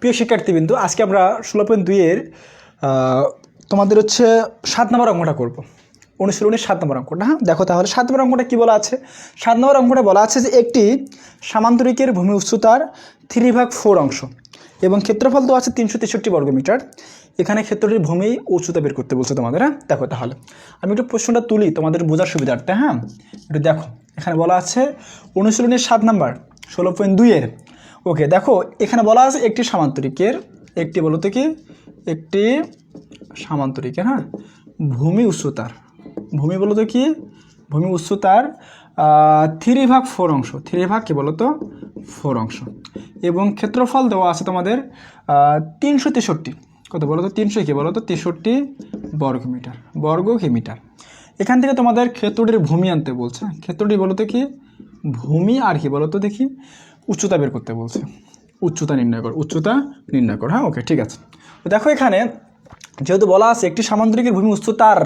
প্রিয় শিক্ষার্থীবৃন্দু, আজকে আমরা ষোলো পয়েন্ট দুইয়ের তোমাদের হচ্ছে সাত নম্বর অঙ্কটা করব। অনুশীলনের সাত নম্বর অঙ্কটা হ্যাঁ? দেখো তাহলে সাত নম্বর অঙ্কটা কী বলা আছে? সাত নম্বর অঙ্কটা বলা আছে যে একটি সামান্তরিকের ভূমি উচ্চতার থ্রি ভাগ ফোর অংশ এবং ক্ষেত্রফল তো আছে তিনশো তেষট্টি বর্গমিটার এখানে ক্ষেত্রটির ভূমি উচ্চতা বের করতে বলছে তোমাদের হ্যাঁ? দেখো তাহলে, আমি একটু প্রশ্নটা তুলি তোমাদের বোঝার সুবিধার্থে হ্যাঁ? একটু দেখো, এখানে বলা আছে অনুশীলনের সাত নাম্বার, ষোলো পয়েন্ট দুইয়ের ওকে, দেখো, এখানে বলা আছে একটি সামান্তরিকের, একটি বলো তো কি? একটি সামান্তরিকের হ্যাঁ? ভূমি উচ্চতার। ভূমি বলো তো কি? ভূমি উচ্চতার থ্রি ভাগ ফোর অংশ। থ্রি ভাগ কি বলো তো? ফোর অংশ। এবং ক্ষেত্রফল দেওয়া আছে তোমাদের তিনশো তেষট্টি। কত বলো তো? তিনশো কি বলো তো? তেষট্টি বর্গ মিটার, বর্গ কিমিটার এখান থেকে তোমাদের ক্ষেত্রটির ভূমি আনতে বলছে। ক্ষেত্রটি বলো তো কি? ভূমি আর কি বলো তো দেখি? উচ্চতা বের করতে বলছে। উচ্চতা নির্ণয় কর, উচ্চতা নির্ণয় কর। হ্যাঁ ওকে ঠিক আছে। দেখো এখানে যেহেতু বলা আছে, একটি সামান্তরিকের ভূমি উচ্চতার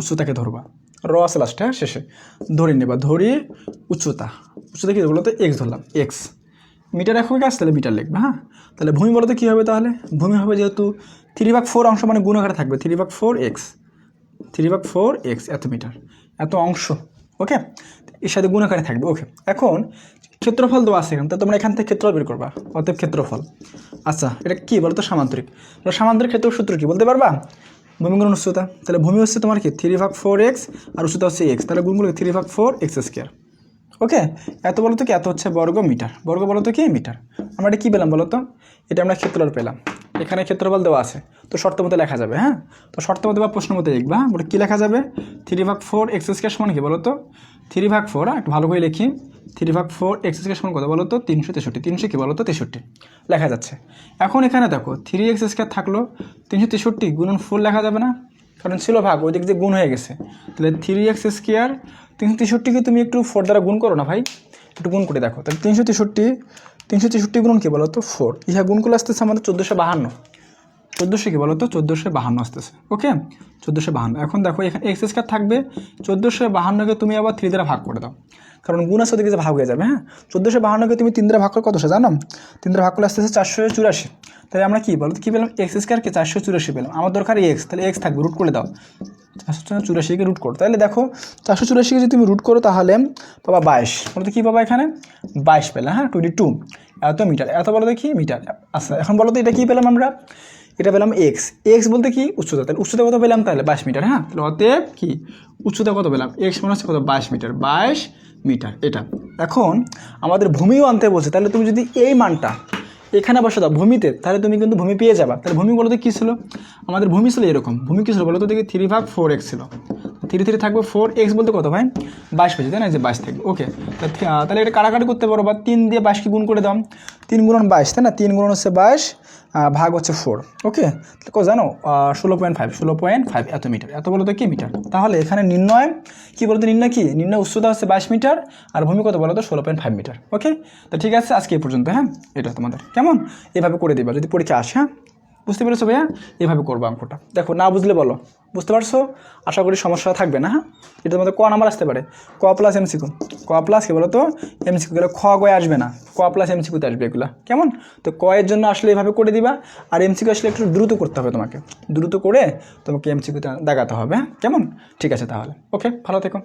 উচ্চতাকে ধরবা। র আছে লাস্টে হ্যাঁ শেষে। ধরে নেবা, ধরি উচ্চতা। উচ্চতা কি বলো তো এক্স ধরলাম এক্স মিটার এককে আসছে তাহলে মিটার লিখবে হ্যাঁ? তাহলে ভূমি বলতে কী হবে তাহলে? ভূমি হবে যেহেতু থ্রি ভাগ ফোর অংশ মানে গুণাকারে থাকবে থ্রি ভাগ ফোর এক্স থ্রি ভাগ ফোর এক্স এত মিটার, এত অংশ ওকে এর সাথে গুণাকারে থাকবে ওকে এখন ক্ষেত্রফল দেওয়া আছে কিন্তু তোমরা এখান থেকে ক্ষেত্র বের করবা, অতএব ক্ষেত্রফল। আচ্ছা এটা কী বলো তো সামান্তরিক সামান্তরিক ক্ষেত্র সূত্র কি বলতে পারবা? ভূমিগুলোর উচ্চতা। তাহলে ভূমি হচ্ছে তোমার কি? থ্রি ভাগ ফোর এক্স আর উচ্চতা হচ্ছে এক্স তাহলে গুণগুলো থ্রি ভাগ ফোর এক্স স্কোয়ার ওকে এত বলতো কি? এত হচ্ছে বর্গ মিটার বর্গ বলতো কি? মিটার। আমরা এটা কী পেলাম বলতো? এটা আমরা ক্ষেত্রফল পেলাম। এখানে ক্ষেত্রফল দেওয়া আছে। তো শর্ত মতো লেখা যাবে হ্যাঁ? তো শর্ত মতো বা প্রশ্ন মতো লিখবা হ্যাঁ? বলে কী লেখা যাবে? থ্রি ভাগ ফোর এক্স স্কোয়ার সমান কি বলো তো থ্রি ভাগ ফোর হ্যাঁ? একটু ভালো করে লিখি। থ্রি ভাগ ফোর এক্স স্কোয়ার সমান কত বলো তো তিনশো তেষট্টি। তিনশো কি বলো তো তেষট্টি। লেখা যাচ্ছে। এখন এখানে দেখো, থ্রি এক্স স্কোয়ার থাকল, তিনশো তেষট্টি গুণন ফোর লেখা যাবে না? কারণ ছিল ভাগ, ওই দিক দিয়ে গুণ হয়ে গেছে। তাহলে থ্রি এক্স স্কোয়ার, তিনশো তেষট্টিকে তুমি একটু ফোর দ্বারা গুণ করো না ভাই? একটু গুণ করে দেখো। তাহলে তিনশো তেষট্টি তিনশো তেষট্টি গুণ কী বলো তো ফোর। ইহা গুণ করলে আসতেছে আমাদের চোদ্দোশো বাহান্ন। চোদ্দোশো কী বলো তো চোদ্দোশো বাহান্ন আসতেছে। ওকে? চোদ্দোশো বাহান্ন। এখন দেখো, এখানে এক্স স্কোয়ার থাকবে। চোদ্দোশো বাহান্নকে তুমি আবার থ্রি দ্বারা ভাগ করে দাও। কারণ গুণ আসতে দিকে ভাগ হয়ে যাবে হ্যাঁ? চোদ্দোশো বাহান্নকে তুমি তিন দ্বারা ভাগ করে কত কতশো জানো? তিন দ্বারা ভাগ করলে আসতেছে চারশো চুরাশি। তাহলে আমরা কী বলো কী পেলাম? এক্স স্কোয়ারকে চারশো চুরাশি পেলাম। আমার দরকার এক্স। তাহলে এক্স থাকবে। রুট করে দাও। চারশো চুরাশিকে রুট করো। তাহলে দেখো, চারশো চুরাশিকে যদি তুমি রুট করো, তাহলে পাবা বাইশ। বলতে কী পাবা এখানে? বাইশ পেলাম হ্যাঁ টোয়েন্টি টু এত মিটার। এত বলো দেখি, মিটার। আচ্ছা এখন বলো তো এটা কী পেলাম আমরা? এটা পেলাম এক্স এক্স বলতে কি? উচ্চতা। তাহলে উচ্চতা কত পেলাম? তাহলে বাইশ মিটার হ্যাঁ? তাহলে অতএব কি? উচ্চতা কত পেলাম? এক্স মানে হচ্ছে কত? বাইশ মিটার। বাইশ মিটার। এটা। এখন আমাদের ভূমিও আনতে বলছে। তাহলে তুমি যদি এই মানটা এখানে বসে দাও, ভূমিতে। তাহলে তুমি কিন্তু ভূমি পেয়ে যাবা। তাহলে ভূমি বলতে কী ছিল? আমাদের ভূমি ছিল এরকম। ভূমি কী ছিল বলতো দেখি? থ্রি ভাগ ফোর এক্স ছিল। থ্রি থ্রি থাকবে ফোর এক্স বলতে কত ভাই? বাইশ পেয়েছে তাই না? যে বাইশ থাকবে ওকে তাহলে এটা কাটাকাটি করতে পারো বা তিন দিয়ে বাইশকে গুণ করে দাও। তিন গুণন বাইশ, তাই না? তিন গুণন হচ্ছে বাইশ ভাগ হচ্ছে ফোর ওকে কত জানো? ষোলো পয়েন্ট ফাইভ ষোলো পয়েন্ট ফাইভ এত মিটার, এত বলো তো কি মিটার? তাহলে এখানে নির্ণয়, কি বলতো নির্ণয় কি? নির্ণয় উচ্চতা হচ্ছে বাইশ মিটার, আর ভূমি কত বলো তো? ষোলো পয়েন্ট ফাইভ মিটার ওকে তো ঠিক আছে, আজকে এই পর্যন্ত হ্যাঁ? এটা তোমাদের, কেমন? এভাবে করে দিবা, যদি পরীক্ষা আসে হ্যাঁ? বুঝতে পেরেছ ভাইয়া? এভাবে করব অঙ্কটা দেখো, না বুঝলে বলো। বুঝতে পারছ? আশা করি সমস্যা থাকবে না হ্যাঁ? এটা তোমাদের ক নাম্বার আসতে পারে? ক প্লাস এমসিকু ক প্লাস কি বলো তো এমসিকু গেলে খ গয়ে আসবে না। ক প্লাস এমসিকুতে আসবে এগুলো। কেমন? তো ক এর জন্য আসলে এভাবে করে দিবা। আর এমসিকু আসলে একটু দ্রুত করতে হবে তোমাকে। দ্রুত করে তোমাকে এমসিকুতে দেখাতে হবে হ্যাঁ? কেমন? ঠিক আছে তাহলে। ওকে ভালো থেকো।